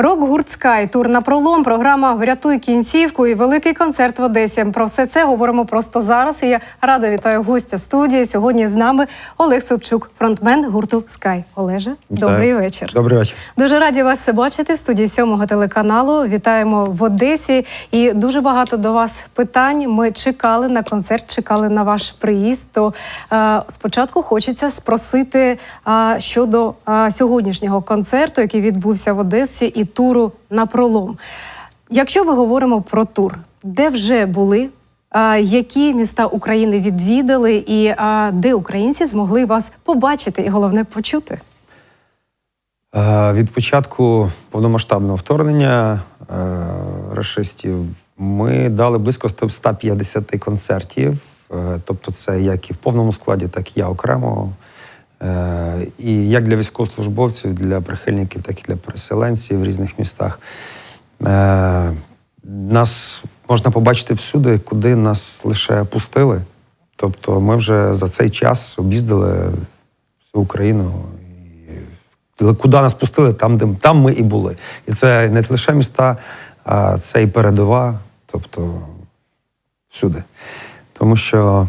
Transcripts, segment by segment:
Рок-гурт Скай, тур на пролом, програма Врятуй кінцівку і великий концерт в Одесі. Про все це говоримо просто зараз. І я радо вітаю гостя студії. Сьогодні з нами Олег Собчук, фронтмен гурту Скай. Олеже, добрий вечір. Добрий вечір. Дуже раді вас бачити в студії сьомого телеканалу. Вітаємо в Одесі. І дуже багато до вас питань. Ми чекали на концерт, чекали на ваш приїзд. То е, спочатку хочеться спросити е, щодо е, сьогоднішнього концерту, який відбувся в Одесі, і туру на пролом. Якщо ми говоримо про тур, де вже були? Які міста України відвідали, і де українці змогли вас побачити і головне почути? Від початку повномасштабного вторгнення рашистів ми дали близько 150 концертів. Е, Тобто, це як і в повному складі, так і я окремо. Е, І як для військовослужбовців, для прихильників, так і для переселенців в різних містах. Е, Нас можна побачити всюди, куди нас лише пустили. Тобто, ми вже за цей час об'їздили всю Україну. Куди нас пустили, там, де там ми і були. І це не лише міста, а це і передова, тобто всюди. Тому що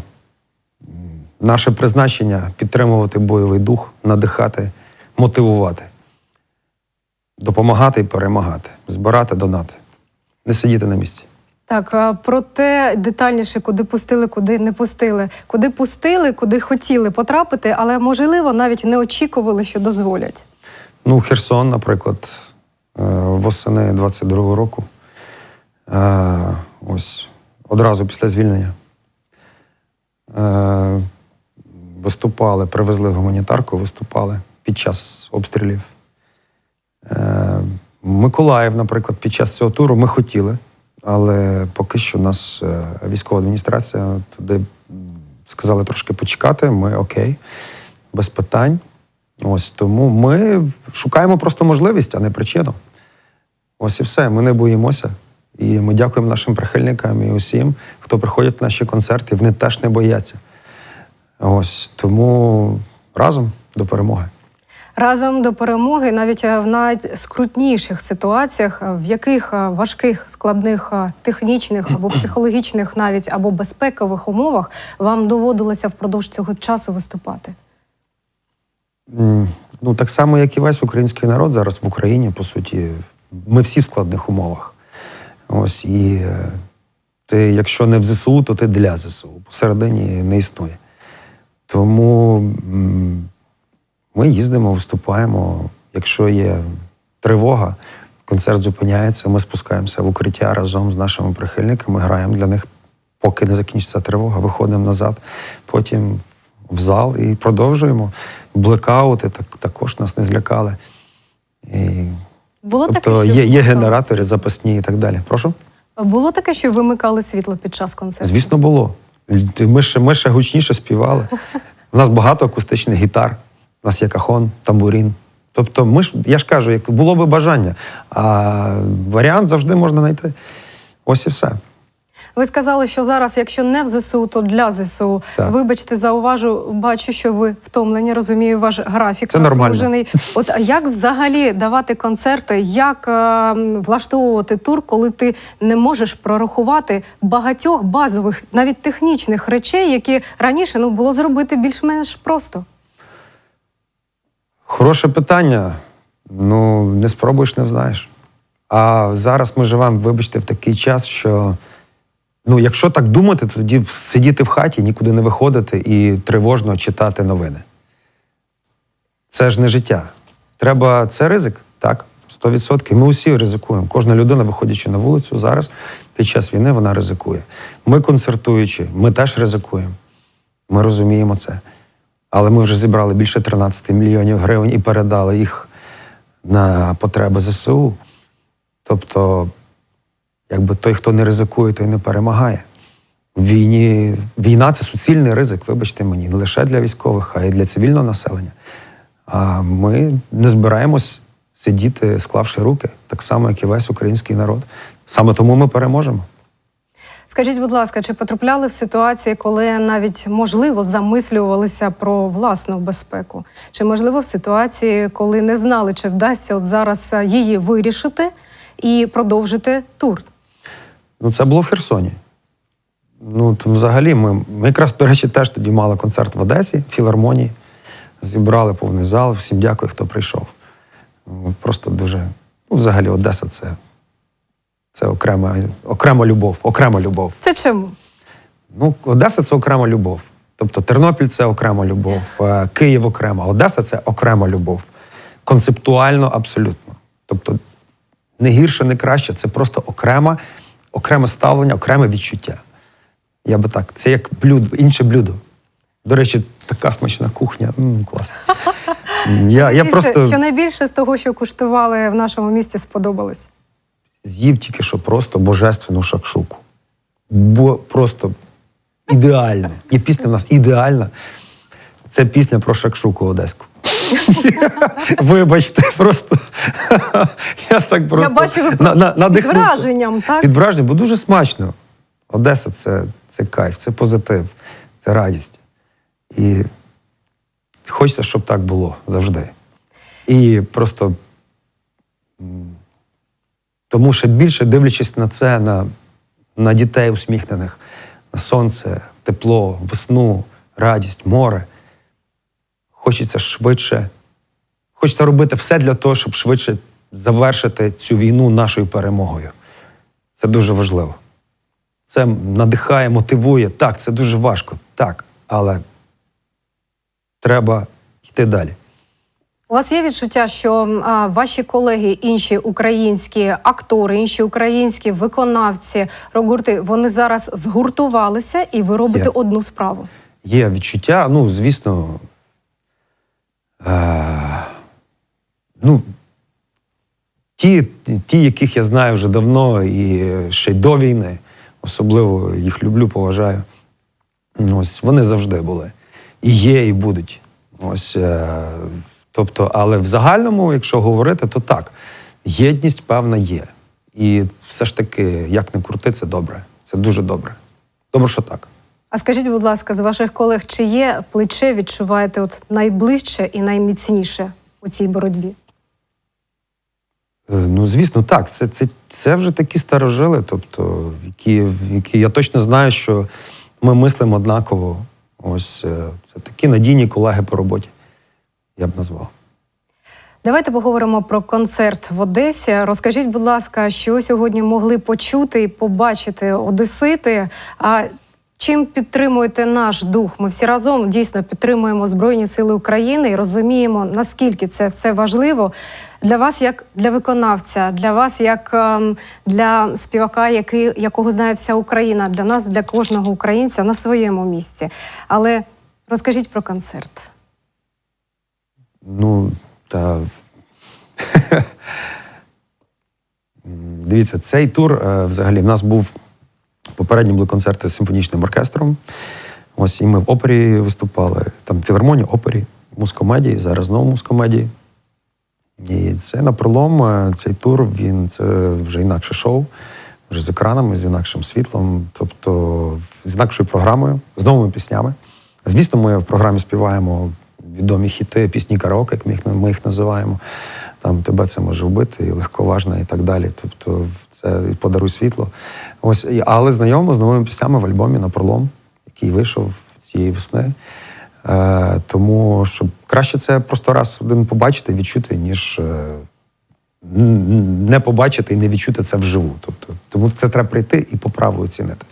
наше призначення підтримувати бойовий дух, надихати, мотивувати, допомагати і перемагати, збирати, донати, не сидіти на місці. Так, а про те детальніше, куди пустили, куди не пустили. Куди пустили, куди хотіли потрапити, але можливо навіть не очікували, що дозволять. Ну, Херсон, наприклад, е, восени 22-го року. Е, Ось одразу після звільнення. Виступали, привезли гуманітарку, виступали під час обстрілів. Е, Миколаїв, наприклад, під час цього туру ми хотіли, але поки що нас е, військова адміністрація туди сказали трошки почекати. Ми окей, без питань. Ось тому ми шукаємо просто можливість, а не причину. Ось і все. Ми не боїмося. І ми дякуємо нашим прихильникам і усім, хто приходить на наші концерти. Вони теж не бояться. Ось тому разом до перемоги. Разом до перемоги, навіть е, в найскрутніших ситуаціях, е, в яких е, важких, складних технічних або психологічних, навіть або безпекових умовах вам доводилося впродовж цього часу виступати. Ну, так само, як і весь український народ зараз в Україні, по суті, ми всі в складних умовах. Ось і ти, якщо не в ЗСУ, то ти для ЗСУ. Посередині не існує. Тому ми їздимо, виступаємо. Якщо є тривога, концерт зупиняється, ми спускаємося в укриття разом з нашими прихильниками, граємо для них, поки не закінчиться тривога, виходимо назад, потім в зал і продовжуємо. Блекаути так, також нас не злякали. І, Було тобто таке, що є, є генератори запасні і так далі. Прошу? Було таке, що вимикали світло під час концерту. Звісно, було. Ми ще, ми ще гучніше співали. У нас багато акустичних гітар, у нас є кахон, тамбурін. Тобто, ми ж, я ж кажу, як було би бажання, а варіант завжди можна знайти. Ось і все. Ви сказали, що зараз, якщо не в ЗСУ, то для ЗСУ. Так. Вибачте, зауважу, бачу, що ви втомлені, розумію, ваш графік Це нормально. От як взагалі давати концерти, як е, влаштовувати тур, коли ти не можеш прорахувати багатьох базових, навіть технічних речей, які раніше ну було зробити більш-менш просто? Хороше питання. Ну, не спробуєш, не знаєш. А зараз ми живемо, вибачте, в такий час, що ну, якщо так думати, то тоді сидіти в хаті, нікуди не виходити і тривожно читати новини. Це ж не життя. Треба це ризик, так, 100%. Ми усі ризикуємо. Кожна людина, виходячи на вулицю зараз, під час війни вона ризикує. Ми концертуючи, ми теж ризикуємо. Ми розуміємо це. Але ми вже зібрали більше 13 мільйонів гривень і передали їх на потреби ЗСУ. Тобто, якби той, хто не ризикує, той не перемагає. Війні війна це суцільний ризик, вибачте мені, не лише для військових, а й для цивільного населення. А ми не збираємось сидіти, склавши руки, так само, як і весь український народ. Саме тому ми переможемо. Скажіть, будь ласка, чи потрапляли в ситуації, коли навіть можливо замислювалися про власну безпеку? Чи можливо в ситуації, коли не знали, чи вдасться от зараз е, її вирішити і продовжити тур? Ну, це було в Херсоні. Ну, то взагалі, ми, ми якраз, до речі, теж тоді мали концерт в Одесі, в філармонії. Зібрали повний зал. Всім дякую, хто прийшов. Ну, Просто дуже. Ну, взагалі, Одеса це, це окрема, окрема любов, окрема любов. Це чому? Ну, Одеса це окрема любов. Тобто Тернопіль це окрема любов, е, Київ окрема, Одеса це окрема любов. Концептуально абсолютно. Тобто не гірше, не краще, це просто окрема, окреме ставлення, окреме відчуття. Я би так, це як блюдо, інше блюдо. До речі, така смачна кухня. М, клас. Я, я просто Що найбільше з того, що куштували в нашому місті, сподобалось? з'їв тільки що просто божественну шакшуку. Бо просто ідеально. І пісня в нас ідеальна. Це пісня про шакшуку одеську. Вибачте, просто я так просто Я бачу, ви на- на- під враженням, так? Під враженням, бо дуже смачно. Одеса це, це кайф, це позитив, це радість. І хочеться, щоб так було завжди. І просто тому ще більше дивлячись на це, на, на дітей усміхнених, на сонце, тепло, весну, радість, море. Хочеться швидше, хочеться робити все для того, щоб швидше завершити цю війну нашою перемогою. Це дуже важливо. Це надихає, мотивує. Так, це дуже важко, так, але треба йти далі. У вас є відчуття, що а, ваші колеги, інші українські актори, інші українські виконавці, рок-гурти, вони зараз згуртувалися і ви робите Є. одну справу. Є відчуття, ну, звісно. Е, ну, ті, ті, яких я знаю вже давно і ще й до війни, особливо їх люблю, поважаю. Ось вони завжди були. І є, і будуть. Ось, е, тобто, але в загальному, якщо говорити, то так, єдність певна є. І все ж таки, як не крути, це добре. Це дуже добре. Добре, що так. А скажіть, будь ласка, з ваших колег, чи є плече відчуваєте от найближче і найміцніше у цій боротьбі? Е, Ну, звісно, так. Це, це, це вже такі старожили, тобто, які, які я точно знаю, що ми мислимо однаково. Ось е, це такі надійні колеги по роботі, я б назвав. Давайте поговоримо про концерт в Одесі. Розкажіть, будь ласка, що сьогодні могли почути і побачити одесити. А чим підтримуєте наш дух? Ми всі разом дійсно підтримуємо Збройні Сили України і розуміємо, наскільки це все важливо для вас, як для виконавця, для вас, як ем, для співака, який, якого знає вся Україна, для нас, для кожного українця на своєму місці. Але розкажіть про концерт. Ну, та. Дивіться, цей тур е, взагалі в нас був попередні були концерти з симфонічним оркестром. Ось і ми в опері виступали, там в філармонії, опері, мускомедії, зараз знову мускомедії. І це на пролом. е, Цей тур він це вже інакше шоу, вже з екранами, з інакшим світлом, тобто з інакшою програмою, з новими піснями. Звісно, ми в програмі співаємо відомі хіти, пісні караоке, як ми їх називаємо. Там тебе це може вбити, і легковажна, і так далі. Тобто, це подаруй світло. Ось, але знайомо з новими піснями в альбомі на пролом, який вийшов цієї весни. Е, тому щоб краще це просто раз один побачити, відчути, ніж е, не побачити і не відчути це вживу. Тобто, тому це треба прийти і по праву оцінити.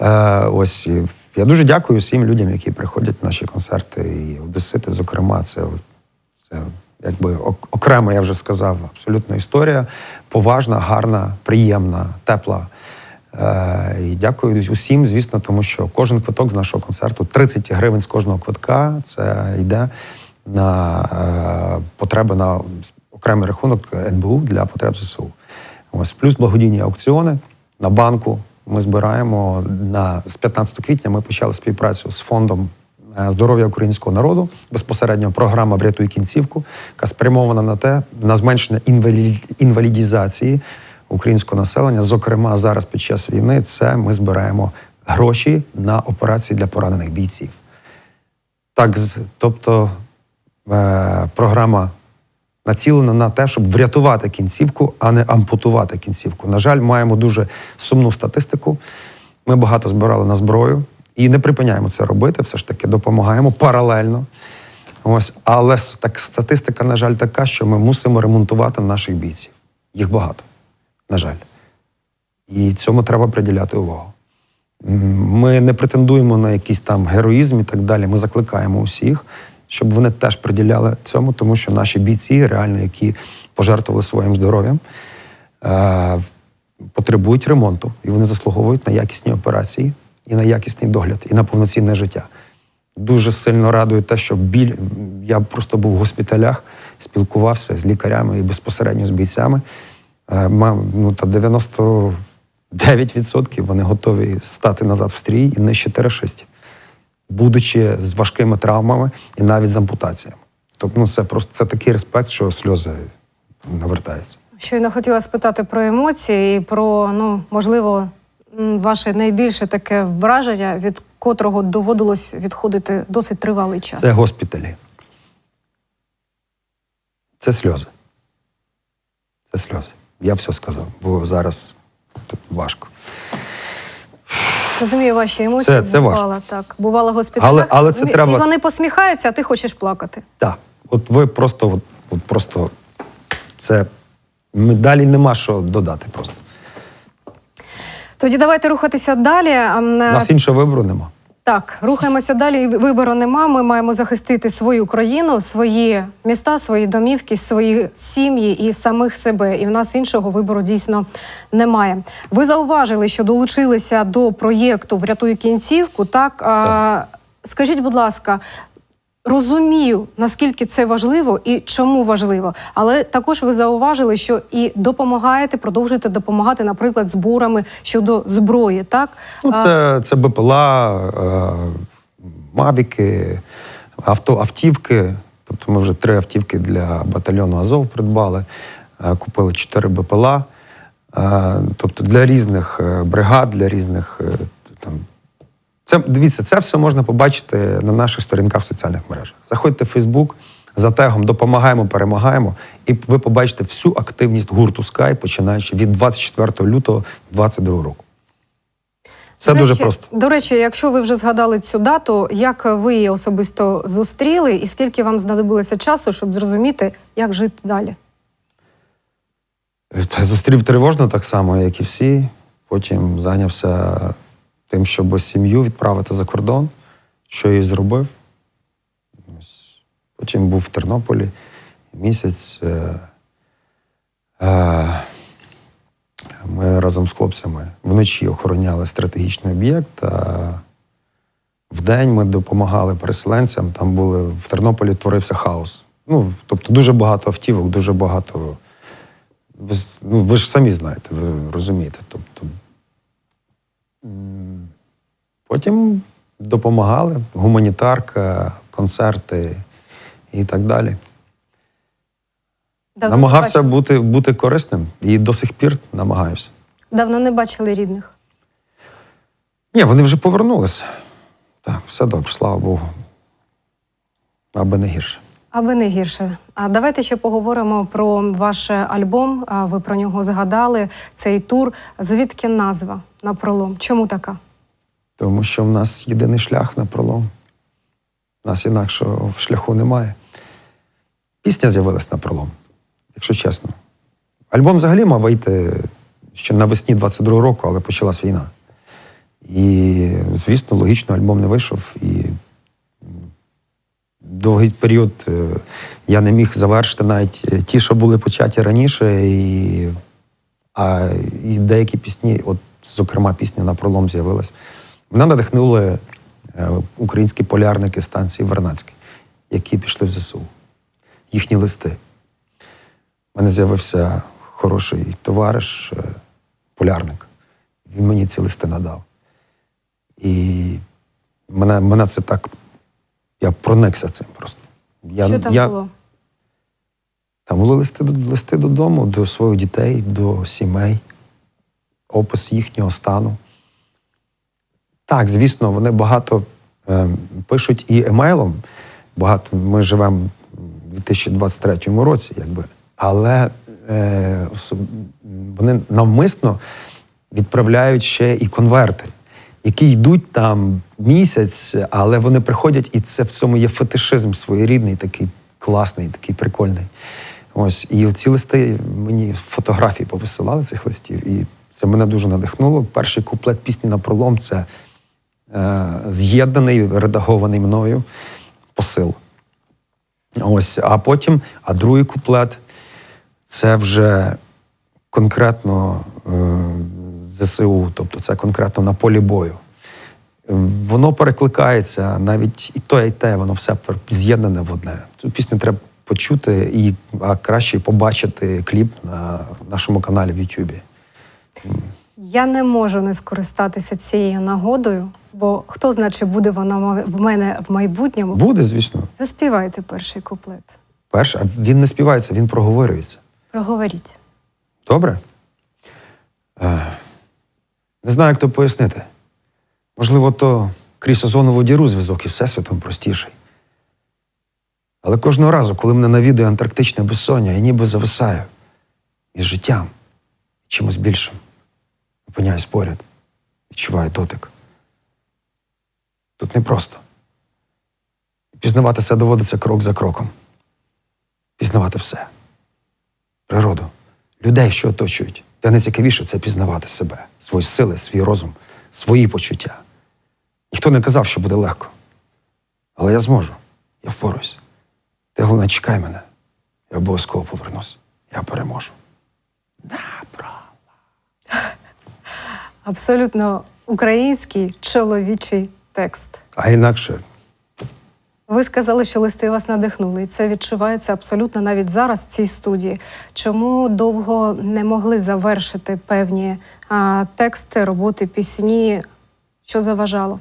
Е, ось я дуже дякую всім людям, які приходять на наші концерти, і одесити, зокрема, це, це якби ок- окрема, я вже сказав, абсолютно історія. Поважна, гарна, приємна, тепла. Е, і дякую усім, звісно, тому що кожен квиток з нашого концерту 30 гривень з кожного квитка. Це йде на е, потреби на окремий рахунок НБУ для потреб ЗСУ. Ось плюс благодійні аукціони на банку. Ми збираємо на з 15 квітня. Ми почали співпрацю з фондом здоров'я українського народу. Безпосередньо програма Врятуй кінцівку, яка спрямована на те, на зменшення інвалі- інвалідізації українського населення, зокрема зараз під час війни, це ми збираємо гроші на операції для поранених бійців. Так, тобто е, програма націлена на те, щоб врятувати кінцівку, а не ампутувати кінцівку. На жаль, маємо дуже сумну статистику. Ми багато збирали на зброю і не припиняємо це робити. Все ж таки допомагаємо паралельно. Ось, але так статистика, на жаль, така, що ми мусимо ремонтувати наших бійців. Їх багато, на жаль. І цьому треба приділяти увагу. Ми не претендуємо на якийсь там героїзм і так далі. Ми закликаємо усіх, щоб вони теж приділяли цьому, тому що наші бійці, реально, які пожертвували своїм здоров'ям, е, потребують ремонту, і вони заслуговують на якісні операції і на якісний догляд, і на повноцінне життя. Дуже сильно радує те, що біль я просто був в госпіталях, спілкувався з лікарями і безпосередньо з бійцями. Е, Мав ну та 99% вони готові стати назад в стрій і нищити рашистів, будучи з важкими травмами і навіть з ампутаціями. Тобто, ну це просто це такий респект, що сльози навертаються. Щойно хотіла спитати про емоції і про, ну, можливо, ваше найбільше таке враження, від котрого доводилось відходити досить тривалий час. Це госпіталі. Це сльози. Це сльози. Я все сказав, бо зараз тут важко. Розумію ваші емоції. Це- це важко. бувало, так. Бувало в госпіталях. Але- але це і, треба- вони посміхаються, а ти хочеш плакати. Так. От ви просто, от, от просто це далі нема що додати просто. Тоді давайте рухатися далі. У нас іншого вибору нема. Так, рухаємося далі. Вибору нема. Ми маємо захистити свою країну, свої міста, свої домівки, свої сім'ї і самих себе. І в нас іншого вибору дійсно немає. Ви зауважили, що долучилися до проєкту Врятуй кінцівку. Так, А, скажіть, будь ласка. Розумію, наскільки це важливо і чому важливо, але також ви зауважили, що і допомагаєте, продовжуєте допомагати, наприклад, зборами щодо зброї. Так Ну, це, це БПЛА, е, мавіки, авто, автівки. Тобто ми вже три автівки для батальйону Азов придбали, е, купили чотири БПЛА. Е, тобто для різних бригад, для різних там. Це дивіться, це все можна побачити на наших сторінках в соціальних мережах. Заходьте в Фейсбук за тегом Допомагаємо, перемагаємо, і ви побачите всю активність гурту Sky, починаючи від 24 лютого 2022 року. Це До дуже речі, просто. До речі, якщо ви вже згадали цю дату, як ви її особисто зустріли, і скільки вам знадобилося часу, щоб зрозуміти, як жити далі? Та зустрів тривожно так само, як і всі. Потім зайнявся тим, щоб сім'ю відправити за кордон, що і зробив. Потім був в Тернополі місяць. Е, е, ми разом з хлопцями вночі охороняли стратегічний об'єкт. А вдень ми допомагали переселенцям. Там були в Тернополі творився хаос. Ну, тобто дуже багато автівок, дуже багато. Ви, ну, ви ж самі знаєте, ви розумієте. Тобто, потім допомагали, гуманітарка, концерти і так далі. Давно Намагався не бути, бути корисним і до сих пір намагаюся. давно не бачили рідних. Ні, вони вже повернулися. Так, все добре, слава Богу. Аби не гірше. Аби не гірше. А давайте ще поговоримо про ваш альбом. Ви про нього згадали. Цей тур. Звідки назва на пролом? Чому така? Тому що в нас єдиний шлях на пролом. У нас інакшого шляху немає. Пісня з'явилась на пролом, якщо чесно. Альбом взагалі мав вийти ще навесні 22-го року, але почалась війна. І, звісно, логічно, альбом не вийшов. І довгий період е, я не міг завершити навіть е, ті, що були початі раніше. І, а і деякі пісні, от, зокрема, пісня на пролом з'явилась. Мене надихнули е, українські полярники станції Вернадській, які пішли в ЗСУ. Їхні листи. У мене з'явився хороший товариш, полярник. Він мені ці листи надав. І мене, мене це так. Я проникся цим просто. Я, що там я, було? Там були листи, листи додому, до своїх дітей, до сімей, опис їхнього стану. Так, звісно, вони багато е, пишуть і емейлом. Багато ми живемо в 2023 році, якби. Але е, особ- вони навмисно відправляють ще і конверти, які йдуть там місяць, але вони приходять, і це в цьому є фетишизм своєрідний, такий класний, такий прикольний. Ось і ці листи мені фотографії повисилали цих листів, і це мене дуже надихнуло. Перший куплет пісні на пролом це е, з'єднаний, редагований мною посил. Ось, а потім, а другий куплет це вже конкретно е, ЗСУ, тобто це конкретно на полі бою. Е, Воно перекликається, навіть і те, і те, воно все з'єднане в одне. Цю пісню треба почути і а краще побачити кліп на нашому каналі в Ютубі. Я не можу не скористатися цією нагодою, бо хто знає, чи буде вона в мене в майбутньому. Буде, звісно. Заспівайте перший куплет. Перше, а він не співається, він проговорюється. Проговоріть. Добре? Не знаю, як то пояснити. Можливо, то крізь озонову діру зв'язок із Всесвітом простіший. Але кожного разу, коли мене навідує антарктичне безсоння, я ніби зависаю із життям, чимось більшим. Опиняюсь поряд, відчуваю дотик. Тут непросто. Пізнавати все доводиться крок за кроком. Пізнавати все природу, людей, що оточують. Та найцікавіше це пізнавати себе, свої сили, свій розум, свої почуття. Ніхто не казав, що буде легко. Але я зможу, я впоруюсь. Ти головне, чекай мене. Я обов'язково повернусь. Я переможу. Абсолютно український чоловічий текст. А інакше Ви сказали, що листи вас надихнули, і це відчувається абсолютно навіть зараз в цій студії. Чому довго не могли завершити певні а, тексти, роботи, пісні? Що заважало?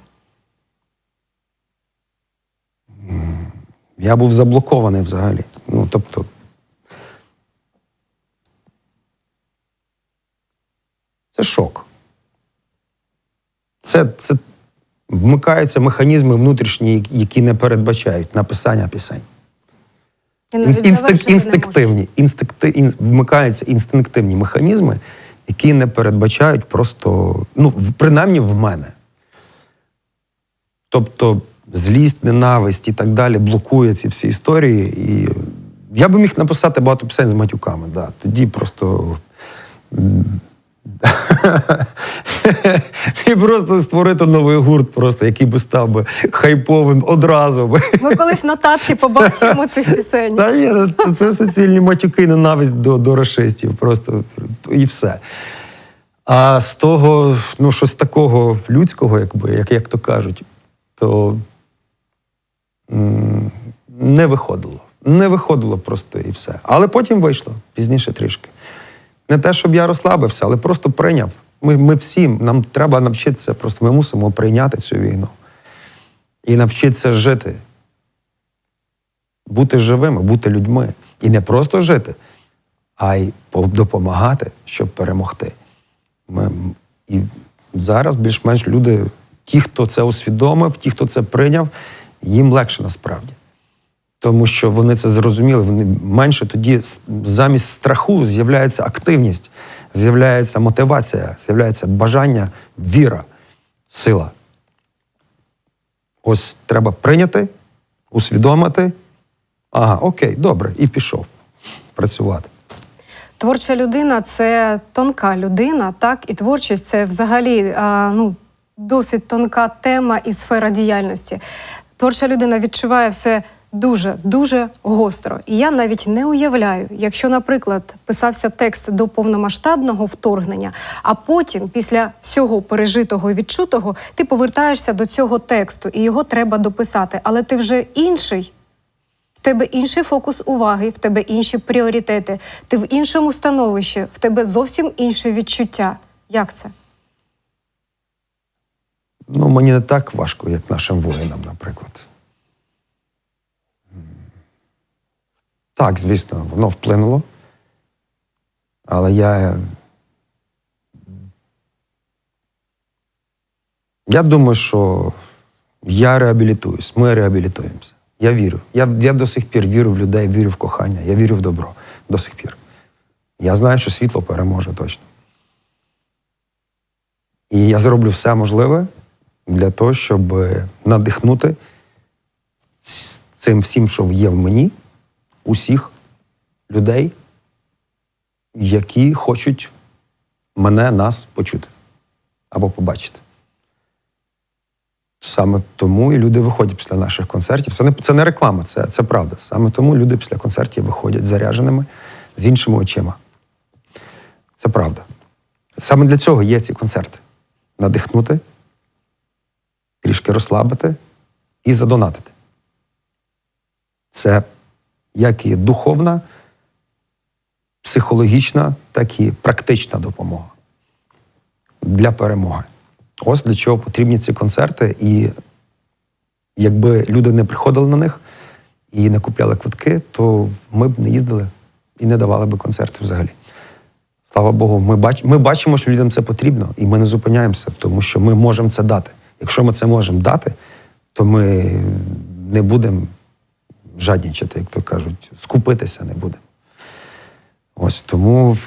я був заблокований взагалі. Ну, тобто. Це шок. Це, це вмикаються механізми внутрішні, які не передбачають написання пісень. Інстинк- інстинктивні, інстинкти, ін, вмикаються інстинктивні механізми, які не передбачають просто, ну, принаймні в мене. Тобто злість, ненависть і так далі блокує ці всі історії. І я би міг написати багато пісень з матюками, да. тоді просто. І просто створити новий гурт, просто, який би став би хайповим одразу. би. Ми колись нотатки побачимо цих пісень. Та ні, ну, це, це суцільні матюки, ненависть до, до расистів, просто і все. А з того, ну, щось такого людського, якби, як, як то кажуть, то не виходило. Не виходило просто і все. Але потім вийшло пізніше трішки. Не те, щоб я розслабився, але просто прийняв. Ми, ми всі, нам треба навчитися, просто ми мусимо прийняти цю війну і навчитися жити бути живими, бути людьми. І не просто жити, а й допомагати, щоб перемогти. Ми, і зараз більш-менш люди, ті, хто це усвідомив, ті, хто це прийняв, їм легше насправді. Тому що вони це зрозуміли, вони менше тоді замість страху з'являється активність, з'являється мотивація, з'являється бажання, віра, сила. Ось треба прийняти, усвідомити. Ага, окей, добре, і пішов працювати. Творча людина це тонка людина, так і творчість це взагалі а, ну, досить тонка тема і сфера діяльності. Творча людина відчуває все дуже дуже гостро. І я навіть не уявляю, якщо, наприклад, писався текст до повномасштабного вторгнення, а потім, після всього пережитого і відчутого, ти повертаєшся до цього тексту, і його треба дописати. Але ти вже інший. В тебе інший фокус уваги, в тебе інші пріоритети, ти в іншому становищі, в тебе зовсім інше відчуття. Як це? Ну, мені не так важко, як нашим воїнам, наприклад. Так, звісно, воно вплинуло. Але я. Я думаю, що я реабілітуюсь, ми реабілітуємося. Я вірю. Я, я до сих пір вірю в людей, вірю в кохання, я вірю в добро до сих пір. Я знаю, що світло переможе точно. І я зроблю все можливе для того, щоб надихнути цим всім, що є в мені, усіх людей, які хочуть мене, нас почути або побачити. Саме тому і люди виходять після наших концертів. Це не, це не реклама, це, це правда. Саме тому люди після концертів виходять зарядженими з іншими очима. Це правда. Саме для цього є ці концерти. Надихнути, трішки розслабити і задонатити. Це як і духовна, психологічна, так і практична допомога для перемоги. Ось для чого потрібні ці концерти. І якби люди не приходили на них і не купляли квитки, то ми б не їздили і не давали би концерти взагалі. Слава Богу, ми, бач, ми бачимо, що людям це потрібно, і ми не зупиняємося, тому що ми можемо це дати. Якщо ми це можемо дати, то ми не будемо жаднічати, як то кажуть, скупитися не будемо. Ось тому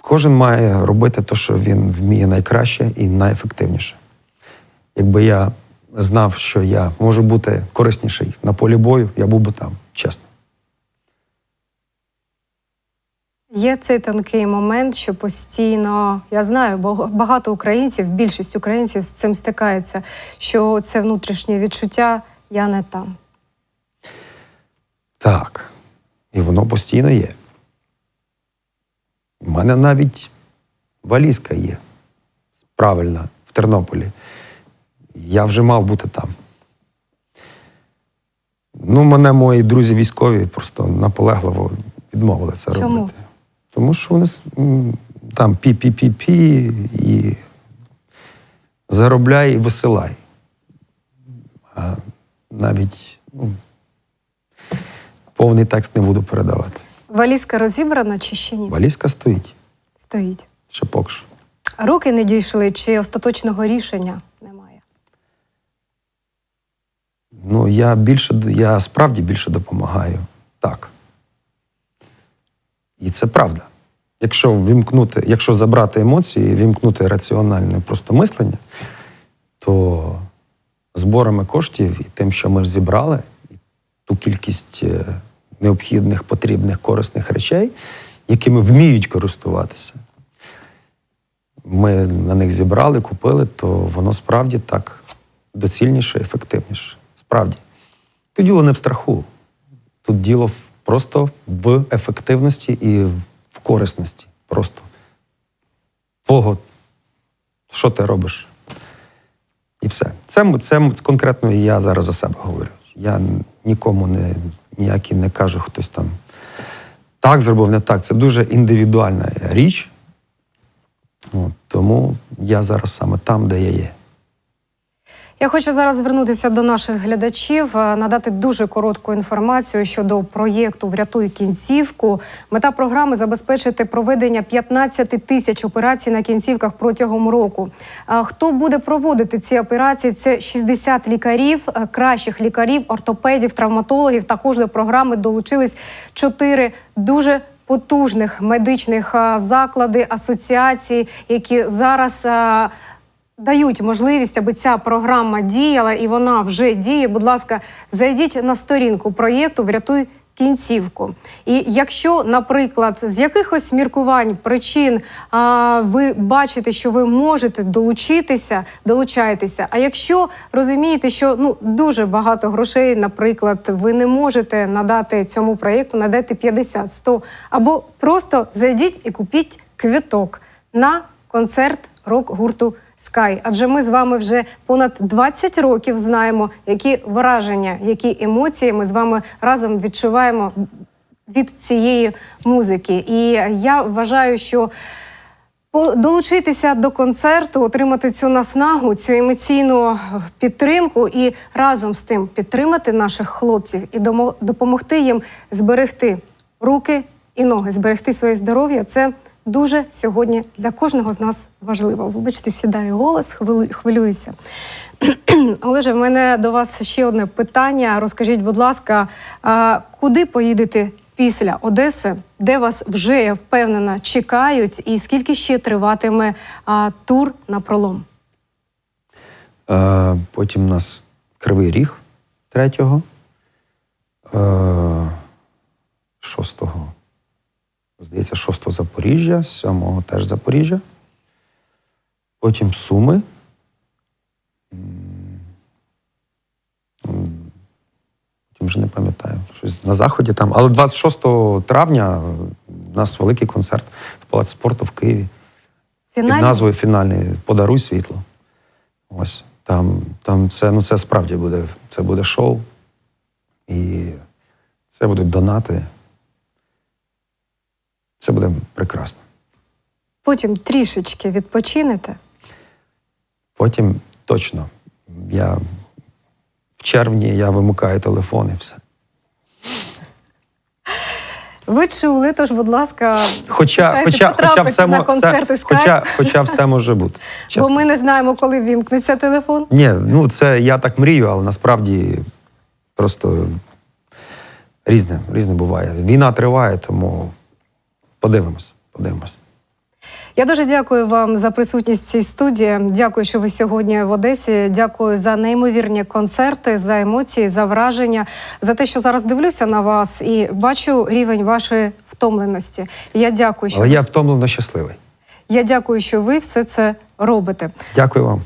кожен має робити те, що він вміє найкраще і найефективніше. Якби я знав, що я можу бути корисніший на полі бою, я був би там, чесно. Є цей тонкий момент, що постійно я знаю, бо багато українців, більшість українців з цим стикається, що це внутрішнє відчуття я не там. Так. І воно постійно є. У мене навіть валізка є. Правильна, в Тернополі. Я вже мав бути там. Ну, мене мої друзі військові просто наполегливо відмовили це Чому? робити. Тому що вони там пі-пі-пі-пі і заробляй і висилай. А навіть ну, повний текст не буду передавати. Валізка розібрана чи ще ні? Валізка стоїть, Стоїть. ще поки що. Руки не дійшли, чи остаточного рішення немає. Ну, я більше, я справді більше допомагаю. Так. І це правда. Якщо вімкнути, якщо забрати емоції, вімкнути раціональне просто мислення, то зборами коштів і тим, що ми зібрали, і ту кількість е, необхідних, потрібних, корисних речей, якими вміють користуватися, ми на них зібрали, купили, то воно справді так доцільніше, ефективніше. Справді. Тут діло не в страху. Тут діло просто в ефективності і в корисності. Просто. Твого, що ти робиш? І все. Це, це конкретно я зараз за себе говорю. Я нікому не, ніякі не кажу, хтось там так зробив, не так. Це дуже індивідуальна річ. От, тому я зараз саме там, де я є. Я хочу зараз звернутися до наших глядачів, е, надати дуже коротку інформацію щодо проєкту Врятуй кінцівку. Мета програми забезпечити проведення 15 тисяч операцій на кінцівках протягом року. Хто буде проводити ці операції? Це 60 лікарів, е, кращих лікарів, ортопедів, травматологів. Також до програми долучились чотири дуже потужних медичних е, заклади, асоціації, які зараз. Дають можливість, аби ця програма діяла, і вона вже діє. Будь ласка, зайдіть на сторінку проєкту Врятуй кінцівку. І якщо, наприклад, з якихось міркувань, причин а, ви бачите, що ви можете долучитися, долучайтеся. А якщо розумієте, що ну дуже багато грошей, наприклад, ви не можете надати цьому проєкту, надайте 50, 100, або просто зайдіть і купіть квиток на концерт рок-гурту Sky. Адже ми з вами вже понад 20 років знаємо, які враження, які емоції ми з вами разом відчуваємо від цієї музики. І я вважаю, що долучитися до концерту, отримати цю наснагу, цю емоційну підтримку і разом з тим підтримати наших хлопців і допомогти їм зберегти руки і ноги, зберегти своє здоров'я це дуже сьогодні для кожного з нас важливо. Вибачте, сідає голос, хвилююся. Олеже, в мене до вас ще одне питання. Розкажіть, будь ласка, куди поїдете після Одеси, де вас вже я впевнена чекають, і скільки ще триватиме тур на пролом? Потім у нас Кривий Ріг третього. Е, шостого. Здається, шостого Запоріжжя, сьомого теж Запоріжжя. Потім Суми. Потім вже не пам'ятаю. Щось на заході там. Але 26 травня у нас великий концерт в Палаці спорту в Києві. Під назвою фінальний Подаруй світло. Ось там, там це, ну це справді буде, це буде шоу. І це будуть донати. Це буде прекрасно. Потім трішечки відпочинете. Потім точно я в червні я вимикаю телефон і все. Ви чули, тож, будь ласка, Хоча, хоча, хоча, все, на концерти все, хоча, хоча все може бути. бо ми не знаємо, коли вімкнеться телефон. Ні, ну це я так мрію, але насправді просто різне, різне буває. Війна триває, тому подивимось, подивимось. Я дуже дякую вам за присутність в цій студії. Дякую, що ви сьогодні в Одесі. Дякую за неймовірні концерти, за емоції, за враження, за те, що зараз дивлюся на вас і бачу рівень вашої втомленості. Я дякую, що Але я втомлено щасливий. я дякую, що ви все це робите. Дякую вам.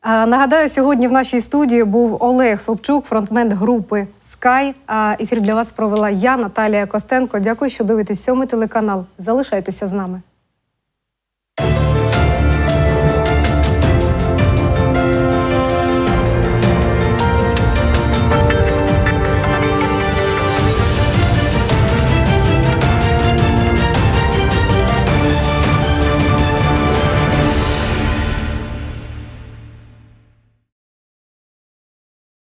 А, Нагадаю, сьогодні в нашій студії був Олег Собчук, фронтмен групи Sky. А ефір для вас провела я, Наталія Костенко. Дякую, що дивитесь сьомий телеканал. Залишайтеся з нами.